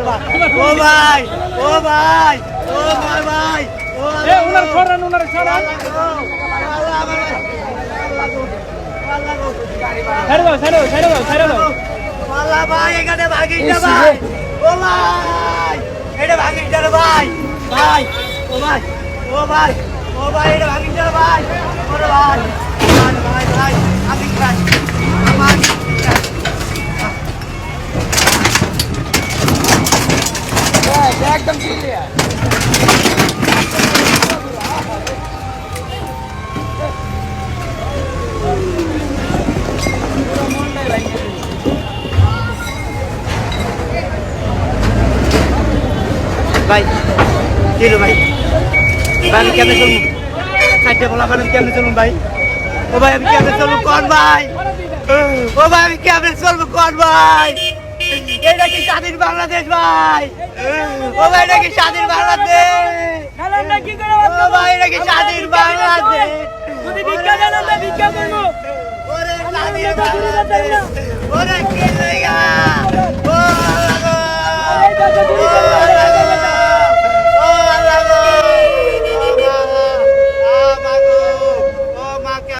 ও ভাই ও ভাই ও ভাই ভাই ও এ উনার সরান উনার সরান ছেড়ে দাও ছেড়ে দাও ছেড়ে দাও ছেড়ে দাও। আল্লাহ ভাই এখানে ভাগিস না ভাই ও ভাই এটা ভাগিস না ভাই। ভাই ও ভাই ও ভাই ও ভাই এটা ভাগিস না রে ভাই। ওরে ভাই ভাই ভাই ভাই আমি ভাই আমার একদম ক্লিয়ার ভাই, কি রে ভাই? ভাই, আমি কেমনে চলবো? চারটে বলা মানে কেমনে চলুন ভাই? ও ভাই, আমি কেমনে চলবো? কোন ভাই? ও ভাই, আমি কেমনে চলবো? কোন ভাই? এটা কি স্বাধীন বাংলাদেশ ভাই? ও ভাই এটা কি স্বাধীন বাংলাদেশ? ও ভাই এটা কি স্বাধীন বাংলাদেশ? যদি ওরে স্বাধীন বাংলাদেশ। ওরে কে জায়গা? ও